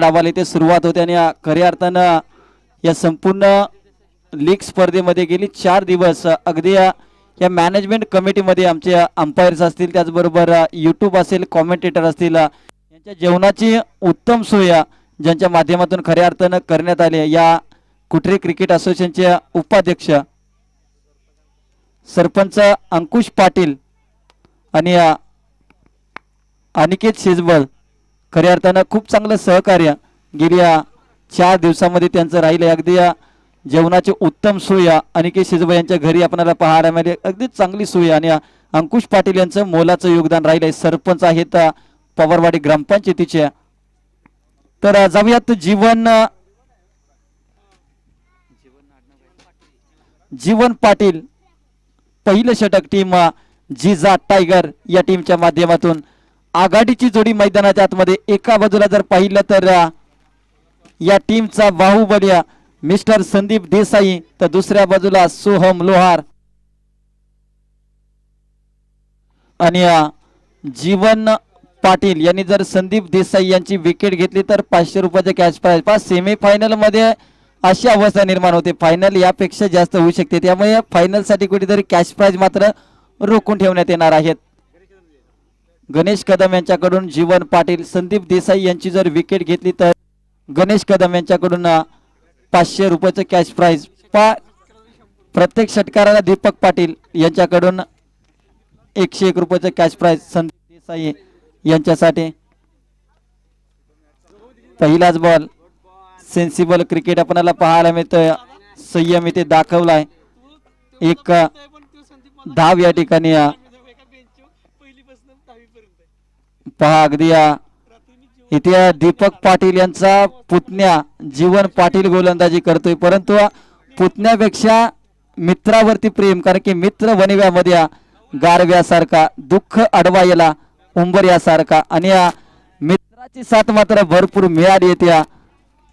डावाला इथे सुरुवात होते आणि खऱ्या अर्थानं या संपूर्ण लीग स्पर्धेमध्ये गेली चार दिवस. अगदी या मॅनेजमेंट कमिटीमध्ये आमचे अंपायर्स असतील त्याचबरोबर यूट्यूब असेल कॉमेंटेटर असतील यांच्या जेवणाची उत्तम सोय ज्यांच्या माध्यमातून खऱ्या अर्थानं करण्यात आली या कुठरे क्रिकेट असोसिएशनचे उपाध्यक्ष सरपंच अंकुश पाटील आणि अनिकेत शेजबळ खऱ्या अर्थानं खूप चांगलं सहकार्य गेल्या चार दिवसामध्ये त्यांचं राहिलं अगदी या जेवणाची उत्तम सोय अनिकेत शेजबळ यांच्या घरी आपल्याला पाहायला मिळाली. अगदी चांगली सोय आणि अंकुश पाटील यांचं मोलाचं योगदान राहिलं आहे सरपंच आहेत पवारवाडी ग्रामपंचायतीचे. तर जाऊयात जीवन जीवन पाटील. पहिलं षटक टीम जिजा टायगर या टीमच्या माध्यमातून आघाडीची जोडी मैदानाच्या आतमध्ये एका बाजूला जर पाहिलं तर या टीमचा बाहुबली मिस्टर संदीप देसाई तर दुसऱ्या बाजूला सोहम लोहार. आणि जीवन पाटील यांनी जर संदीप देसाई यांची विकेट घेतली तर पाचशे रुपयाचे कॅश प्राईज पहा सेमीफायनलमध्ये अशी अवस्था निर्माण होते. फायनल यापेक्षा जास्त होऊ शकते. त्यामुळे फायनलसाठी कुठेतरी कॅश प्राईज मात्र रोखून ठेवण्यात येणार आहेत. गणेश कदम यांच्याकडून जीवन पाटील संदीप देसाई यांची जर विकेट घेतली तर गणेश कदम यांच्याकडून पाचशे रुपयाचं कॅश प्राईज पा प्रत्येक षटकाराला दीपक पाटील यांच्याकडून एकशे एक रुपयाचं कॅश प्राईज संदीप देसाई यांच्यासाठी. पहिलाच बॉल सेन्सिबल क्रिकेट आपणाला पाहायला मिळतोय. संयम इथे दाखवलाय. एक धाव या ठिकाणी पहा अगदी या इथे दीपक पाटील यांचा पुतण्या जीवन पाटील गोलंदाजी करतोय. परंतु पुतण्यापेक्षा मित्रावरती प्रेम कारण की मित्र वणव्यामध्ये गारव्यासारखा दुःख अडवायला उंबर्यासारखा आणि या मित्राची साथ मात्र भरपूर मिळाली येते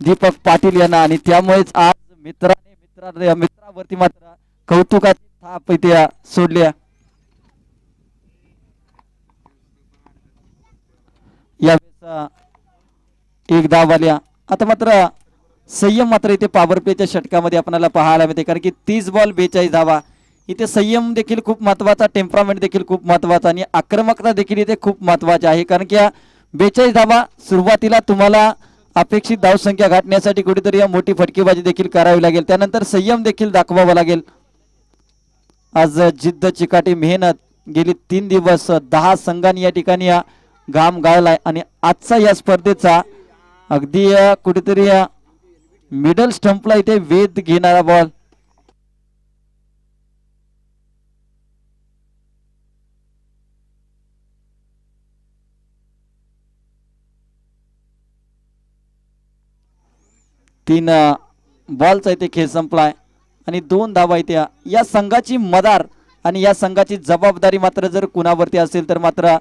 दीपक पाटील यांना. आणि त्यामुळेच आज मित्राने मित्रा मित्रावरती मात्र कौतुकाची थाप इथे अ, सोडली आहे. यावेळेस अ, एक धाव आल्या आता मात्र संयम मात्र इथे पॉवर प्लेच्या षटकामध्ये आपल्याला पाहायला मिळते. कारण की तीस बॉल बेचाळीस धावा. इथे संयम देखील खूप महत्त्वाचा टेम्परामेंट देखील खूप महत्त्वाचा आणि आक्रमकता देखील इथे खूप महत्वाची आहे. कारण की बेचाळीस धावा सुरुवातीला तुम्हाला अपेक्षित धावसंख्या गाठण्यासाठी कुठेतरी या मोठी फटकेबाजी देखील करावी लागेल. त्यानंतर संयम देखील दाखवावा लागेल. आज जिद्द चिकाटी मेहनत गेली तीन दिवस. दहा संघांनी या ठिकाणी या घाम गाळलाय आणि आजचा या स्पर्धेचा अगदी या कुठेतरी मिडल स्टंपला इथे वेध घेणारा बॉल तीन बॉलचा इथे खेळ संपलाय. आणि दोन धावा इथे या संघाची मदार आणि या संघाची जबाबदारी मात्र जर कुणावरती असेल तर मात्र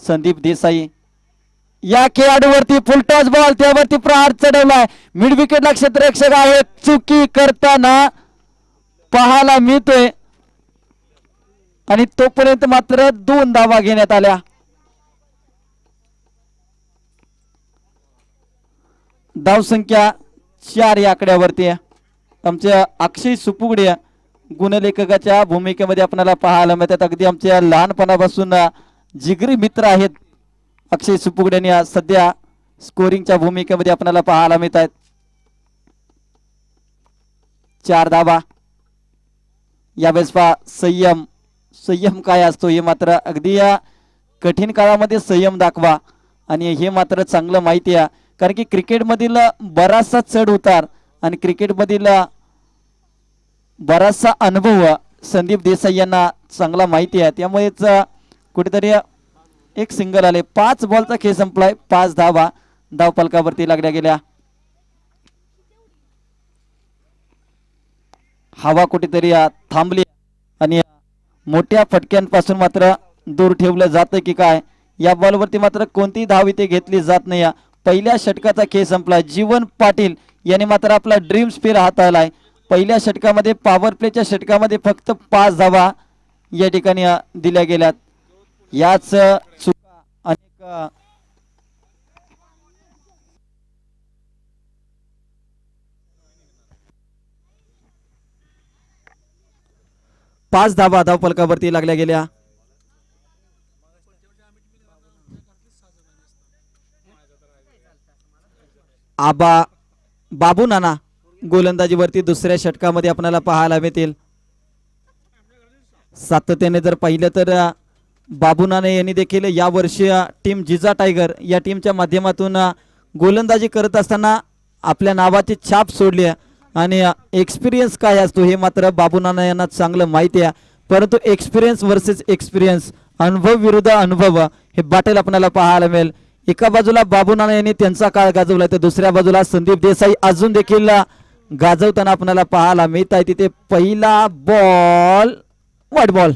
संदीप देसाई. या खेळाडूवरती फुलटॉस बॉल त्यावरती प्रहार चढवलाय. मिड विकेटला क्षेत्ररक्षक आहे चुकी करताना पाहायला मिळतोय. आणि तोपर्यंत मात्र दोन धावा घेण्यात आल्या. धावसंख्या चार या आकड्यावरती आमच्या अक्षय सुपुगडे गुणलेखकाच्या भूमिकेमध्ये आपल्याला पाहायला मिळतात. अगदी आमच्या लहानपणापासून जिगरी मित्र आहेत. अक्षय सुपुगडे सध्या स्कोरिंगच्या भूमिकेमध्ये आपल्याला पाहायला मिळत आहेत चार धाबा यावेळेस पहा संयम. संयम काय असतो हे मात्र अगदी या कठीण काळामध्ये संयम दाखवा. आणि हे मात्र चांगलं माहिती आहे कारण की क्रिकेटमधील बराचसा चढ उतार आणि क्रिकेटमधील बराचसा अनुभव संदीप देसाई यांना चांगला माहिती आहे. त्यामुळेच कुठेतरी एक सिंगल आले पाच बॉलचा खेळ संपलाय पाच धावा धाव पलकावरती लागल्या गेल्या. हवा कुठेतरी थांबली आणि मोठ्या फटक्यांपासून मात्र दूर ठेवलं जातं की काय? या बॉलवरती मात्र कोणतीही धाव इथे घेतली जात नाही. या. पहिल्या षटकाचा खेळ संपला. जीवन पाटील यांनी मात्र आपला ड्रीम स्पेल हाताळलाय. पहिल्या षटकामध्ये पॉवर प्लेच्या षटकामध्ये फक्त पाच धावा या ठिकाणी दिल्या गेल्यात. याच चुका अनेक पाच धावा धावपलकावरती लागल्या गेल्या. आबा बाबू नाना गोलंदाजीवरती दुसऱ्या षटकामध्ये आपल्याला पाहायला मिळतील. सातत्याने जर पाहिलं तर बाबू नाने यांनी देखील या वर्षी टीम जिजा टायगर या टीमच्या माध्यमातून गोलंदाजी करत असताना आपल्या नावाची छाप सोडली आहे. आणि एक्सपिरियन्स काय असतो हे मात्र बाबू नाना यांना चांगलं माहिती आहे. परंतु एक्सपिरियन्स वर्सेस एक्सपिरियन्स अनुभव विरुद्ध अनुभव हे बाटेल आपल्याला पाहायला मिळेल. एका बाजूला बाबू नाना यांनी त्यांचा काळ गाजवला तर दुसऱ्या बाजूला संदीप देसाई अजून देखील गाजवताना आपल्याला पाहायला मिळत आहे तिथे पहिला बॉल वाईट बॉल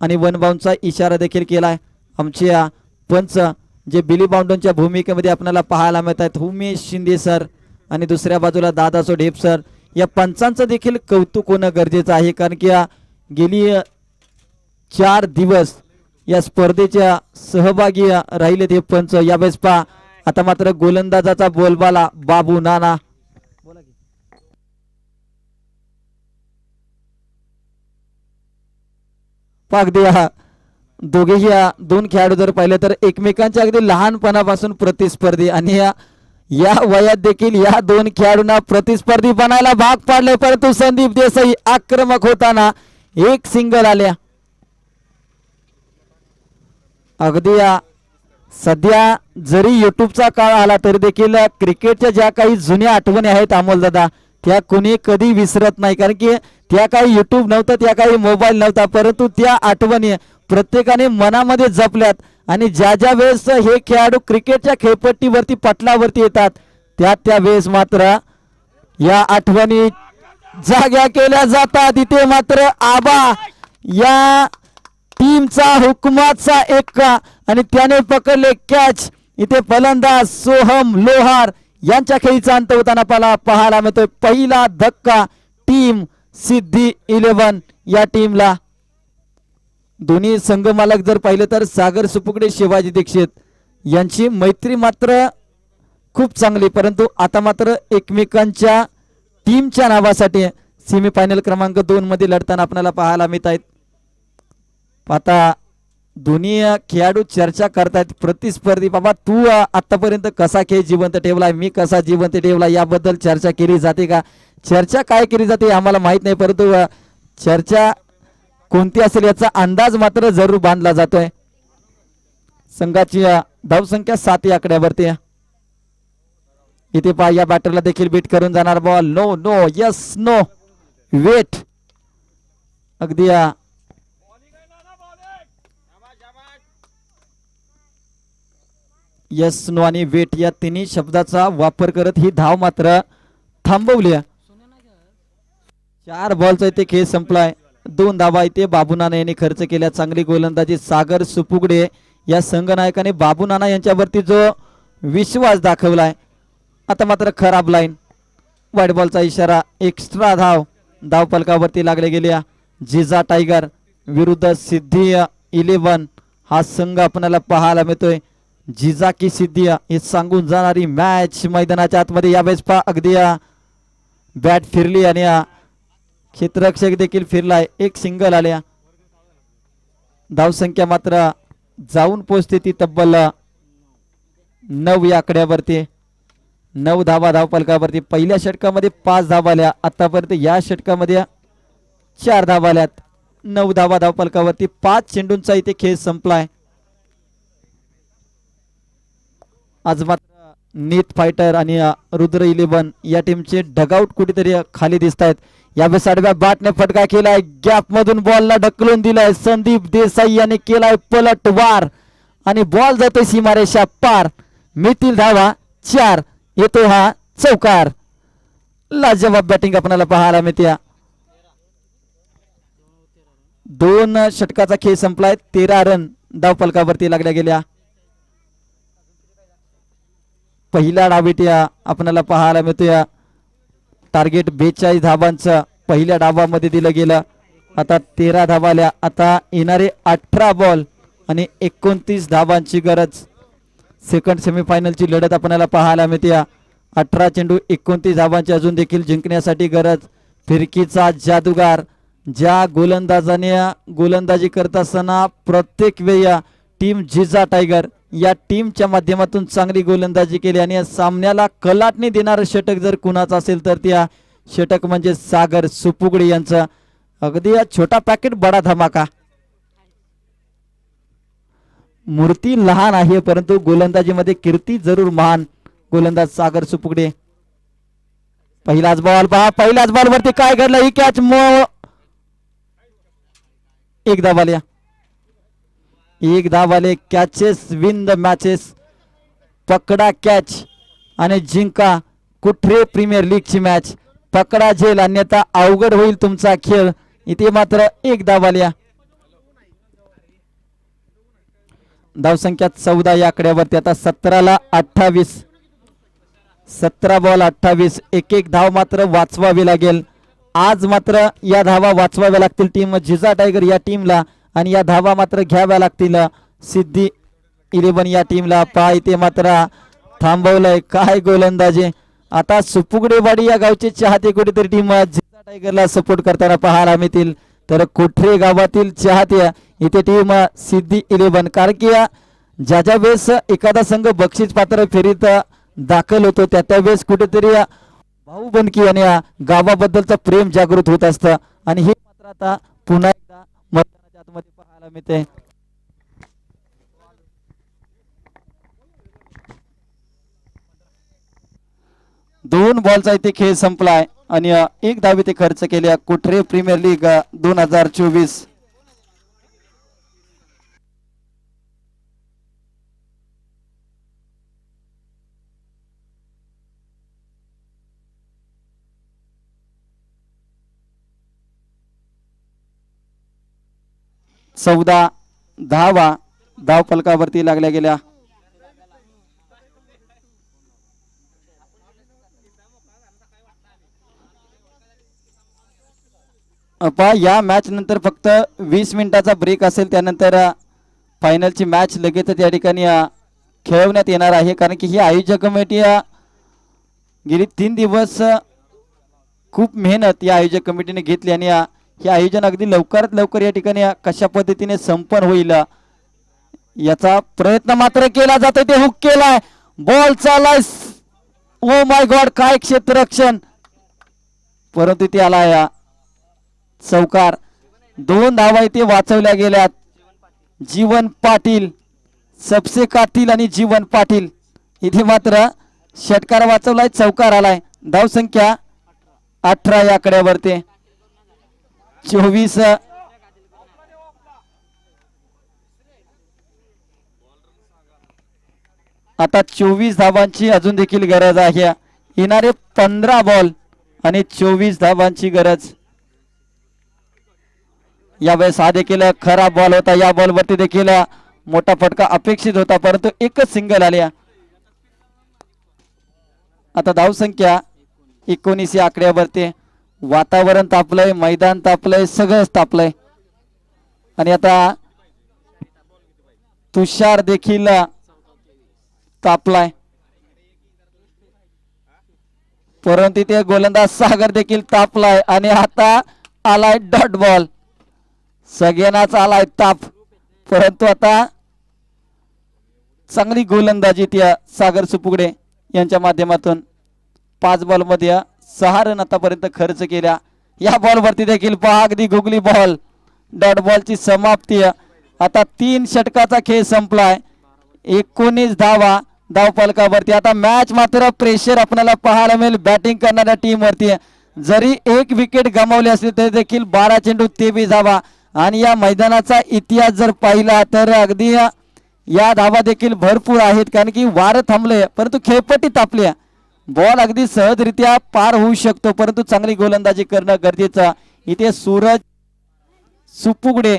आणि वन इशारा देखील केला आहे आमच्या पंच जे बिली बाउंडनच्या भूमिकेमध्ये आपल्याला पाहायला मिळत आहेत उमेश शिंदे सर आणि दुसऱ्या बाजूला दादासो ढेप सर या पंचांचं देखील कौतुक होणं गरजेचं आहे. कारण की गेली चार दिवस या स्पर्धेच्या सहभागी राहिले राहिलेत हे पंच. यावेळेस पहा आता मात्र गोलंदाजाचा बोलबाला बाबू नाना पहा अगदी हा दोघेही या दोन खेळाडू जर पाहिले तर एकमेकांच्या अगदी लहानपणापासून प्रतिस्पर्धी आणि या या वयात देखील या दोन खेळाडूंना प्रतिस्पर्धी बनायला भाग पाडले परंतु संदीप देसाई आक्रमक होताना एक सिंगल आल्या. अगदी या सध्या जरी युट्यूबचा काळ आला तरी देखील क्रिकेटच्या ज्या काही जुन्या आठवणी आहेत अमोलदादा त्या कोणी कधी विसरत नाही. कारण की त्या काही युट्यूब नव्हतं त्या काही मोबाईल नव्हता. परंतु त्या आठवणी प्रत्येकाने मनामध्ये जपल्यात. आणि ज्या ज्या वेळेस हे खेळाडू क्रिकेटच्या खेळपट्टीवरती पटलावरती येतात त्या त्या वेळेस मात्र या आठवणी जाग्या केल्या जातात. इथे मात्र आबा या टीमचा हुकमाचा एक. आणि त्याने पकडले कॅच. इथे फलंदाज सोहम लोहार यांच्या खेळीचा अंत होताना आपल्याला पाहायला मिळतोय. पहिला धक्का टीम सिद्धी इलेव्हन या टीमला. दोन्ही संघ मालक जर पाहिलं तर सागर सुपुकडे शिवाजी दीक्षित यांची मैत्री मात्र खूप चांगली परंतु आता मात्र एकमेकांच्या टीमच्या नावासाठी सेमीफायनल क्रमांक दोन मध्ये लढताना आपल्याला पाहायला मिळत आहेत आता दोन्ही खेळाडू चर्चा करतायत प्रतिस्पर्धी. बाबा तू आतापर्यंत कसा खेळ जिवंत ठेवलाय? मी कसा जिवंत ठेवला याबद्दल चर्चा केली जाते का? चर्चा काय केली जाते आम्हाला माहीत नाही परंतु चर्चा कोणती असेल याचा अंदाज मात्र जरूर बांधला जातोय. संघाची धावसंख्या सात या आकड्यावरती. इथे पहा या बॅटरला देखील बीट करून जाणार ball no no yes no wait अगदी यस नो आणि वेट या तिन्ही शब्दाचा वापर करत ही धाव मात्र थांबवली आहे. चार बॉलचा इथे खेळ संपलाय. दोन धावा इथे बाबूनाना यांनी खर्च केल्या. चांगली गोलंदाजी सागर सुपुगडे या संघनायकाने बाबूनाना यांच्यावरती जो विश्वास दाखवलाय आता मात्र खराब लाईन वाईट बॉलचा इशारा एक्स्ट्रा धाव. धाव पलकावरती लागले गेल्या जिजा टायगर विरुद्ध सिद्धी इलेव्हन हा संघ आपल्याला पाहायला मिळतोय. जिजा की सिद्धी हे सांगून जाणारी मॅच मैदानाच्या आतमध्ये यावेळेस पा अगदी बॅट फिरली आणि क्षेत्ररक्षक देखील फिरलाय. एक सिंगल आल्या धावसंख्या मात्र जाऊन पोचते ती तब्बल नऊ या आकड्यावरती. नऊ धावा धावपलकावरती पहिल्या षटकामध्ये पाच धावा आल्या. आतापर्यंत या षटकामध्ये चार धावा आल्यात. नऊ धावा धावपलकावरती पाच चेंडूंचा इथे खेळ संपलाय. आज मात्र नीत फायटर आणि रुद्र इलेव्हन या टीमचे ढगाऊट कुठेतरी खाली दिसत आहेत यावेळेस आडव्या बाटने फटका केलाय. गॅप मधून बॉलला ढकलून दिलाय. संदीप देसाई याने केलाय पलट वार आणि बॉल जातोय सीमारेषा पार. मिळतील धावा चार. येतो हा चौकार. लाजवाब बॅटिंग आपल्याला पाहायला मिळते. दोन षटकाचा खेळ संपलाय. तेरा रन धावपलकावरती लागल्या गेल्या. पहिला डावीट्या आपल्याला पाहायला मिळतोय टार्गेट बेचाळीस धाबांचं पहिल्या डाबामध्ये दिलं गेलं. आता तेरा धाबाल्या आल्या. आता येणारे अठरा बॉल आणि एकोणतीस धाबांची गरज. सेकंड सेमीफायनलची लढत आपल्याला पाहायला मिळते अठरा चेंडू एकोणतीस धाबांची अजून देखील जिंकण्यासाठी गरज. फिरकीचा जादूगार. ज्या गोलंदाजाने गोलंदाजी करत असताना प्रत्येक वेळी टीम जिजा टायगर. या टीमच्या माध्यमातून चांगली गोलंदाजी केली आणि या सामन्याला कलाटणी देणारं षटक जर कुणाचं असेल तर त्या षटक म्हणजे सागर सुपुगडे यांचं. अगदी या छोटा पॅकेट बडा धमाका. मूर्ती लहान आहे परंतु गोलंदाजीमध्ये कीर्ती जरूर महान गोलंदाज सागर सुपुगडे. पहिलाच बॉल पहा पहिल्याच बॉल वरती काय घडलं? ही कॅच मो एकदा धावाल्या एक धावाले कॅचेस विन द मॅचेस पकडा कॅच आणि जिंका कुठे प्रीमियर लीगची मॅच पकडा झेल अन्यथा अवघड होईल तुमचा खेळ. इथे मात्र एक धावाल्या धावसंख्या चौदा या आकड्यावरती. आता सतराला अठ्ठावीस. सतरा बॉल अठ्ठावीस. एक एक धाव मात्र वाचवावी लागेल. आज मात्र या धावा वाचवाव्या लागतील. टीम जिजा टायगर या टीमला आणि या धावा मात्र घ्याव्या लागतील. सिद्धी इलेव्हन या टीमला पाय ते मात्र थांबवलंय. काय गोलंदाजी. आता सुपुगडेवाडी या गावचे चाहते कुठेतरी टीम जिजा टायगरला सपोर्ट करताना पाहायला मिळतील. तर कोठरे गावातील चाहते इथे टीम सिद्धी इलेव्हन. कारण की या ज्या ज्या वेळेस एखादा संघ बक्षीस पात्र फेरीत दाखल होतो त्या त्या वेळेस कुठेतरी भाऊ बनकी आणि या गावाबद्दलचं प्रेम जागृत होत असतं. आणि हे मात्र आता पुन्हा आतमध्ये दोन बॉलचा इथे खेळ संपलाय. आणि एक धाव ते खर्च केल्या कुठरे प्रीमियर लीग दोन हजार चोवीस. चौदा धावा धाव फलकावरती लागल्या गेल्या. अपा या मॅच नंतर फक्त वीस मिनिटाचा ब्रेक असेल त्यानंतर फायनलची मॅच लगेचच या ठिकाणी खेळवण्यात येणार आहे. कारण की ही आयोजक कमिटी गेली तीन दिवस खूप मेहनत या आयोजक कमिटीने घेतली आणि हे आयोजन अगदी लवकरात लवकर या ठिकाणी कशा पद्धतीने संपन्न होईल याचा प्रयत्न मात्र केला जातोय. ते हुक केलाय. बॉल चालाय. ओ माय गॉड काय क्षेत्ररक्षण. परंतु ते आला या चौकार. दोन धावा इथे वाचवल्या गेल्यात. जीवन पाटील सबसे कातील आणि जीवन पाटील. इथे मात्र षटकार वाचवलाय चौकार आलाय. धाव संख्या अठरा या आकड्यावरती. चोवीस आता चोवीस धावांची अजून देखील गरज आहे. येणारे पंधरा बॉल आणि चोवीस धावांची गरज. यावेळेस हा देखील खराब बॉल होता. या बॉल वरती देखील मोठा फटका अपेक्षित होता परंतु एकच सिंगल आल्या आता धावसंख्या एकोणीस या आकड्यावरती. वातावरण तापलंय मैदान तापलंय सगळंच तापलंय. आणि आता तुषार देखील तापलाय. परंतु ते गोलंदाज सागर देखील तापलाय आणि आता आलाय डॉट बॉल. सगळ्यांनाच आलाय ताप. परंतु आता चांगली गोलंदाजी त्या सागर सुपुगडे यांच्या माध्यमातून. पाच बॉलमध्ये सहा रन आतापर्यंत खर्च केल्या. या बॉल वरती देखील पहा अगदी गुगली बॉल डॉट बॉलची समाप्ती आता तीन षटकाचा खेळ संपलाय. एकोणीस धावा धावपालकावरती आता मॅच मात्र प्रेशर आपल्याला पाहायला मिळेल. बॅटिंग करणाऱ्या टीम वरती जरी एक विकेट गमावली असली तरी देखील बारा चेंडू तेवीस धावा. आणि या मैदानाचा इतिहास जर पाहिला तर अगदी या धावा देखील भरपूर आहेत. कारण की वारं थांबले परंतु खेळपट्टी तापली बॉल अगदी सहजरित्या पार होऊ शकतो परंतु चांगली गोलंदाजी करणं गरजेचं इथे सूरज सुपुगडे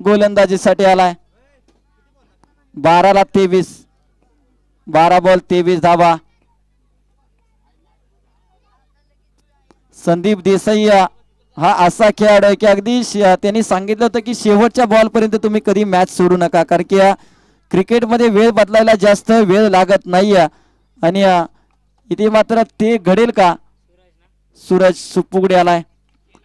गोलंदाजीसाठी आलाय. बाराला तेवीस. बारा बॉल तेवीस धावा. संदीप देसाई हा असा खेळाडू आहे की अगदी त्यांनी सांगितलं होतं की शेवटच्या बॉल पर्यंत तुम्ही कधी मॅच सोडू नका कारण की क्रिकेटमध्ये वेळ बदलायला जास्त वेळ लागत नाही आणि इथे मात्र ते घडेल का? सूरज सुपुगडे आलाय.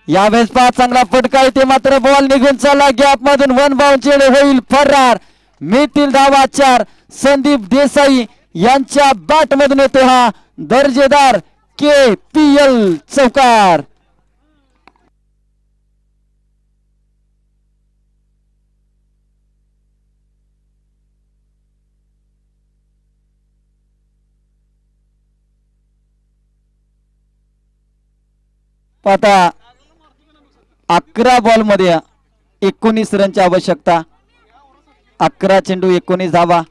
यावेळेस पहा चांगला फटका इथे मात्र बॉल निघून चालला. गॅप मधून वन बाउंड होईल फरार. मिळतील धावा चार. संदीप देसाई यांच्या बॅट मधून येतो हा दर्जेदार के पी एल चौकार. आता अकरा बॉलमध्ये एकोणीस रनची आवश्यकता. अकरा चेंडू एकोणीस धावा.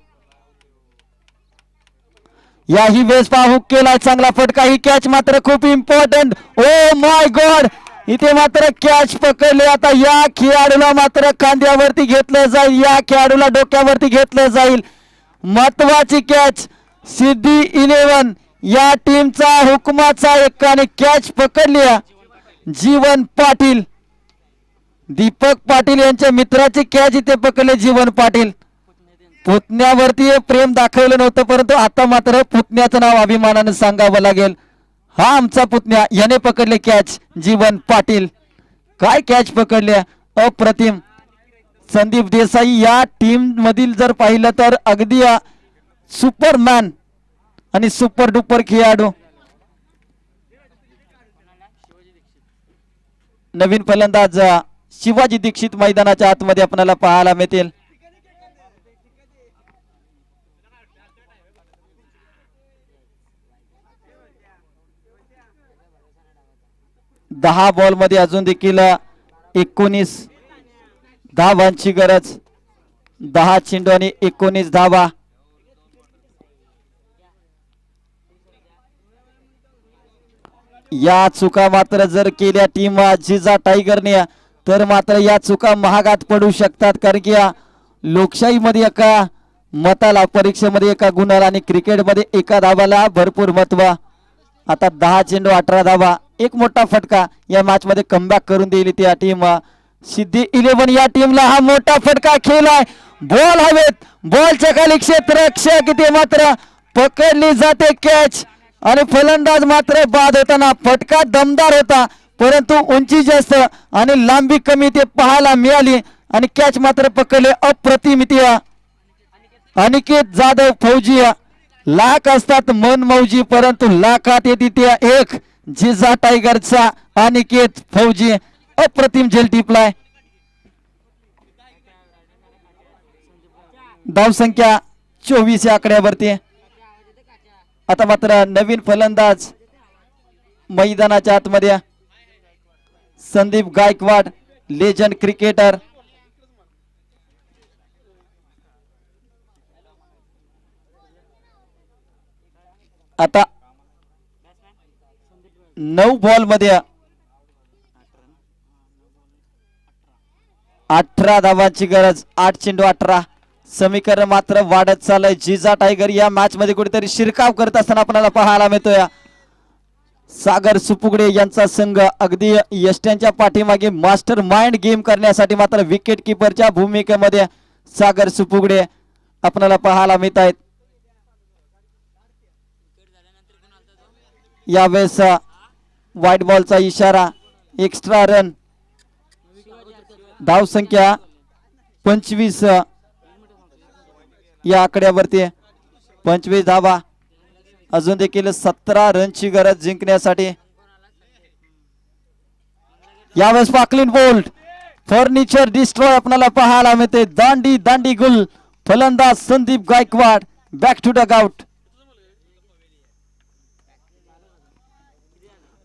याही वेळेस पाहू केला चांगला फटका. ही कॅच मात्र खूप इम्पॉर्टंट ओ माय गॉड इथे मात्र कॅच पकडले. आता या खेळाडूला मात्र खांद्यावरती घेतलं जाईल. या खेळाडूला डोक्यावरती घेतलं जाईल. महत्वाची कॅच सिद्धी इलेव्हन. या टीमचा हुकमाचा एकाने कॅच पकडली जीवन पाटील. दीपक पाटील यांच्या मित्राची कॅच इथे पकडले जीवन पाटील. पुतण्यावरती हे प्रेम दाखवलं नव्हतं परंतु आता मात्र पुतण्याचं नाव अभिमानानं सांगावं लागेल. हा आमचा पुतण्या याने पकडले कॅच जीवन पाटील. काय कॅच पकडले? अप्रतिम. संदीप देसाई या टीम मधील जर पाहिलं तर अगदी सुपरमॅन आणि सुपर डुपर खेळाडू. नवीन फलंदाज शिवाजी दीक्षित मैदानाच्या आतमध्ये आपल्याला पाहायला मिळतील. दहा बॉलमध्ये अजून देखील एकोणीस धावांची गरज. दहा चेंडू आणि एकोणीस धावा. या चुका मात्र जर केल्या टीम जिजा टायगरने तर मात्र या चुका महागात पडू शकतात. कारण की या लोकशाहीमध्ये एका मताला परीक्षेमध्ये एका गुणाला आणि क्रिकेटमध्ये एका धावाला भरपूर महत्त्व. आता दहा चेंडू अठरा धावा एक मोठा फटका या मॅच मध्ये कमबॅक करून दिली ती टीम सिद्धी इलेव्हन या टीमला हा मोठा फटका खेळलाय. बॉल हवेत. बॉलच्या खाली क्षेत्ररक्षक इथे मात्र. पकडली जाते कॅच आणि फलंदाज मात्र बाद होताना फटका दमदार होता परंतु उंची जास्त आणि लांबी कमी ते पाहायला मिळाली आणि कॅच मात्र पकडले अप्रतिमितीय अनिकेत जाधव फौजी लाख असतात मन मौजी परंतु लाखात येते त्या एक. जिजा टायगरचा अनिकेत फौजी अप्रतिम झेल टिपलाय धावसंख्या चोवीस या आकड्यावरती. आता मात्र नवीन फलंदाज मैदानाच्या आतमध्ये. संदीप गायकवाड लेजंड क्रिकेटर आता नऊ बॉलमध्ये अठरा धावांची गरज आठ चेंडू अठरा. समीकरण मात्र वाढत चाललंय. जिजा टायगर या मॅच मध्ये कुठेतरी शिरकाव करत असताना आपल्याला पाहायला मिळतोय. सागर सुपुगडे यांचा संघ अगदी यष्ट्यांच्या पाठीमागे मास्टर माइंड गेम करण्यासाठी मात्र विकेट किपरच्या भूमिकेमध्ये सागर सुपुगडे आपल्याला पाहायला मिळत आहेत यावेळेस व्हाईट बॉलचा इशारा एक्स्ट्रा रन धाव संख्या पंचवीस या आकड्यावरती पंचवीस धावा. अजून देखील सतरा रनची गरज जिंकण्यासाठी. यावेळेस पाकलिन बोल्ट फर्निचर डिस्ट्रॉय आपल्याला पाहायला मिळते. दांडी दांडी गुल फलंदाज Sandeep Gaikwad back to the out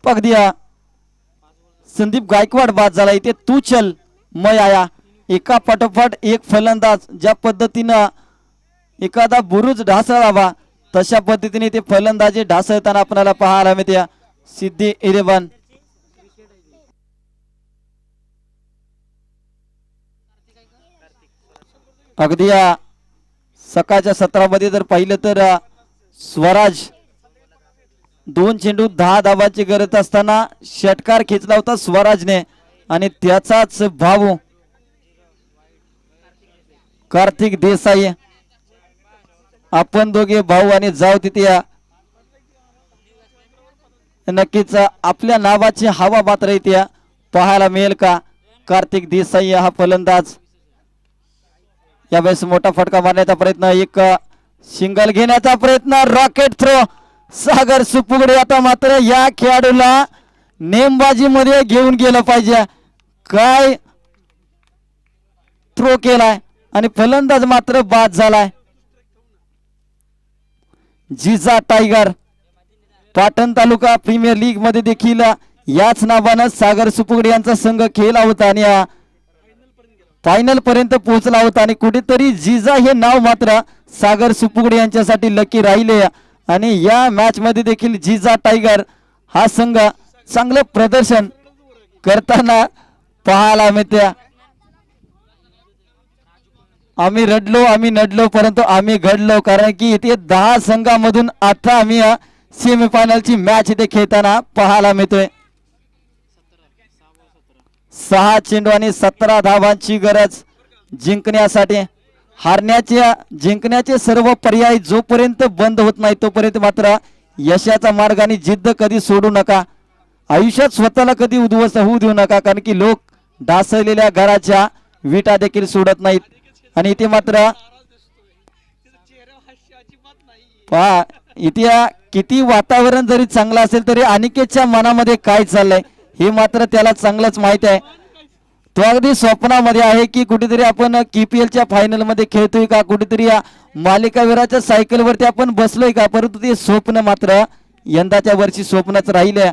पग दिया. संदीप गायकवाड बाद झाला. इथे तू चल मय आया एका पाठोपाठ एक फलंदाज ज्या पद्धतीनं एखादा बुरुज ढासळावा तशा पद्धतीने ते फलंदाजी ढासळताना आपल्याला पाहायला मिळते. सिद्धी इलेवन अगदी या सकाळच्या सत्रामध्ये जर पाहिलं तर स्वराज दोन चेंडू दहा धावाची गरज असताना षटकार खेचला होता स्वराजने आणि त्याचाच भाऊ कार्तिक देसाई. आपण दोघे भाऊ आणि जाऊ तिथे या. नक्कीच आपल्या नावाची हवा मात्र इथे या. पाहायला मिळेल का? कार्तिक देसाई हा फलंदाज. यावेळेस मोठा फटका मारण्याचा प्रयत्न एक सिंगल घेण्याचा प्रयत्न रॉकेट थ्रो सागर सुपुगडे आता मात्र या खेळाडूला नेमबाजीमध्ये घेऊन गेलं पाहिजे. काय थ्रो केलाय? आणि फलंदाज मात्र बाद झालाय. जिजा टायगर पाटण तालुका प्रीमियर लीगमध्ये देखील याच नावानं सागर सुपुगडे यांचा संघ खेळला होता आणि फायनल पर्यंत पोहोचला होता आणि कुठेतरी जिजा हे नाव मात्र सागर सुपुगडे यांच्यासाठी लकी राहिले. आणि या मॅच मध्ये देखील जिजा टायगर हा संघ चांगलं प्रदर्शन करताना पाहायला मिळत्या. आम्ही रडलो आम्ही नडलो परंतु आम्ही घडलो कारण की इथे दहा संघामधून आता आम्ही सेमीफायनलची मॅच इथे खेळताना पाहायला मिळतोय. सहा चेंडू आणि सतरा धावांची गरज जिंकण्यासाठी. हारण्याचे जिंकण्याचे सर्व पर्याय जोपर्यंत बंद होत नाही तोपर्यंत मात्र यशाचा मार्ग आणि जिद्द कधी सोडू नका. आयुष्यात स्वतःला कधी उद्ध्वस्त होऊ देऊ नका कारण की लोक ढासळलेल्या घराच्या विटा देखील सोडत नाहीत. आणि इथे मात्र पहा इथे किती वातावरण जरी चांगलं असेल तरी अनिकेतच्या मनामध्ये काय चाललंय हे मात्र त्याला चांगलंच माहीत आहे. तो अगदी स्वप्नामध्ये आहे की कुठेतरी आपण केपीएलच्या फायनलमध्ये खेळतोय का? कुठेतरी या मालिकावीराच्या सायकलवरती आपण बसलोय का? परंतु ते स्वप्न मात्र यंदाच्या वर्षी स्वप्नच राहिले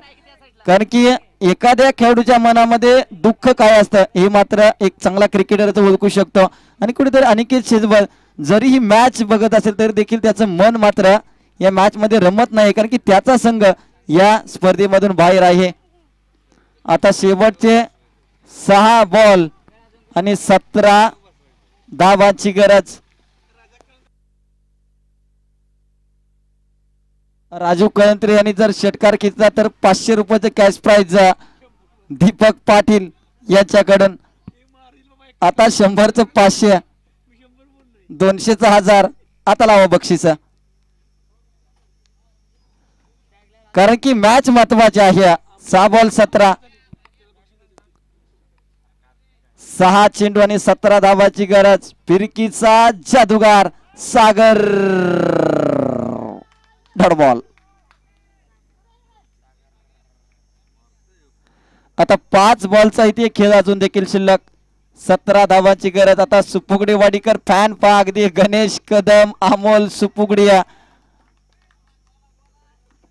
कारण की एखाद्या खेळाडूच्या मनामध्ये दुःख काय असतं हे मात्र एक चांगला क्रिकेटर ओळखू शकतो. आणि कुठेतरी अनिकेत शेजवळ जरी ही मॅच बघत असेल तरी देखील त्याचं मन मात्र या मॅच मध्ये रमत नाही कारण की त्याचा संघ या स्पर्धेमधून बाहेर आहे. आता शेवटचे सहा बॉल आणि सतरा धावांची गरज. राजू कळंत्रे यांनी जर षटकार खेचला तर पाचशे रुपयाचं कॅश प्राईज दीपक पाटील यांच्याकडून. आता शंभरचं पाचशे दोनशेचा हजार. आता लावा बक्षीस. कारण की मॅच महत्वाची आहे. सहा बॉल सतरा. सहा चेंडू आणि सतरा धावाची गरज. फिरकीचा जादूगार सागर. बॉल आता पाच बॉलचा इथे खेळ अजून देखील शिल्लक. सतरा धावांची गरज. आता सुपुगडे वाडीकर फॅन पा अगदी गणेश कदम अमोल सुपुगडिया.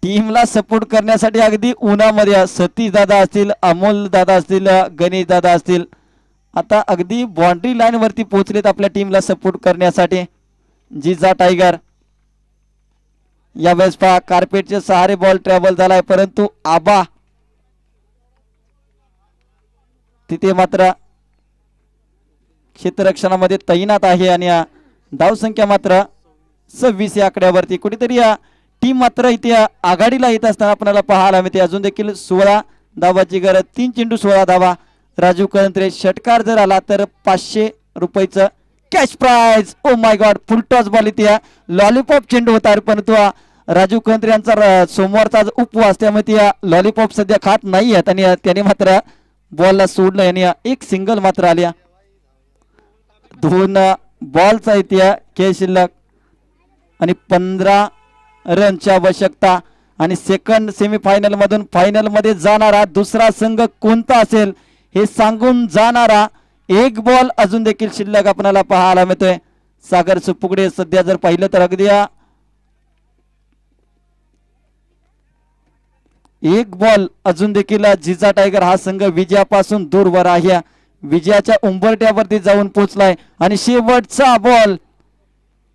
टीमला सपोर्ट करण्यासाठी अगदी उन्हामध्ये सतीश दादा असतील अमोल दादा असतील गणेश दादा असतील. आता अगदी बाउंड्री लाईन वरती पोहोचलेत आपल्या टीमला सपोर्ट करण्यासाठी. जिजा टायगर यावेळेस पहा कार्पेटचे सहारे बॉल ट्रॅव्हल झालाय परंतु आबा तिथे मात्र क्षेत्ररक्षणामध्ये तैनात आहे आणि या धावसंख्या मात्र सव्वीस या आकड्यावरती. कुठेतरी या टीम मात्र इथे आघाडीला येत असताना आपल्याला पाहायला मिळते. अजून देखील सोळा धावाची गरज तीन चेंडू सोळा धावा. राजू करंत्रे षटकार जर आला तर पाचशे रुपयाचं cash prize oh my god full toss ball इथे लॉलीपॉप चेंडू होता परंतु राजू कळंत्रे यांचा र- सोमवारचा आज उपवास त्यामुळे ते लॉलीपॉप सध्या खात नाही आहेत आणि त्याने मात्र बॉलला सोडलं आणि एक सिंगल मात्र आल्या दोन बॉलचा इथे खेळ शिल्लक. आणि पंधरा रनची आवश्यकता. आणि सेकंड सेमीफायनलमधून फायनलमध्ये जाणारा दुसरा संघ कोणता असेल हे सांगून जाणारा एक बॉल अजून देखील शिल्लक आपल्याला पाहायला मिळतोय. सागर सुपुगडे सध्या जर पाहिलं तर अगदी या. एक बॉल अजून देखील जिजा टायगर हा संघ विजयापासून दूरवर आहे. विजयाच्या उंबरट्यावरती जाऊन पोहोचलाय आणि शेवटचा बॉल.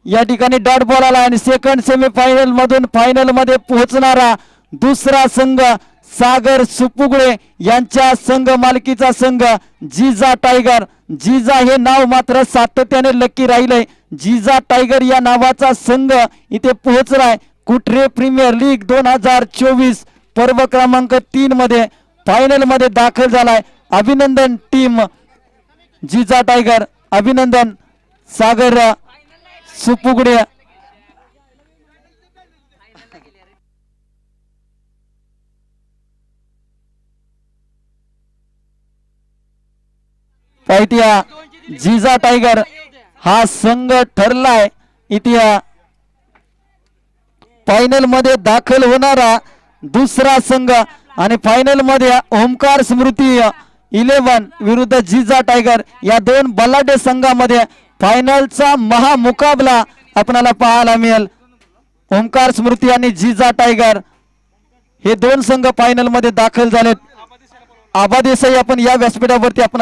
या ठिकाणी डॉट बॉल आला आणि सेकंड सेमीफायनल मधून फायनलमध्ये पोहोचणारा दुसरा संघ सागर सुपुगळे यांच्या संघ मालकीचा संघ जिजा टायगर. जिजा हे नाव मात्र सातत्याने लक्की राहिलंय. जिजा टायगर या नावाचा संघ इथे पोहोचलाय. कुठरे प्रीमियर लीग दोन हजार चोवीस पर्व क्रमांक तीन मध्ये फायनलमध्ये दाखल झालाय. अभिनंदन टीम जिजा टायगर अभिनंदन. सागर सुपुगडे इथे जिजा टायगर हा संघ ठरलाय. इतिहा फायनलमध्ये दाखल होणारा दुसरा संघ आणि फायनलमध्ये ओमकार स्मृती इलेव्हन विरुद्ध जिजा टायगर या दोन बलाढ्य संघामध्ये फायनलचा महामुकाबला आपणाला पाहायला मिळेल. ओमकार स्मृती आणि जिजा टायगर हे दोन संघ फायनलमध्ये दाखल झालेत. आबादेसाई आपण या व्यासपीठावरती आपण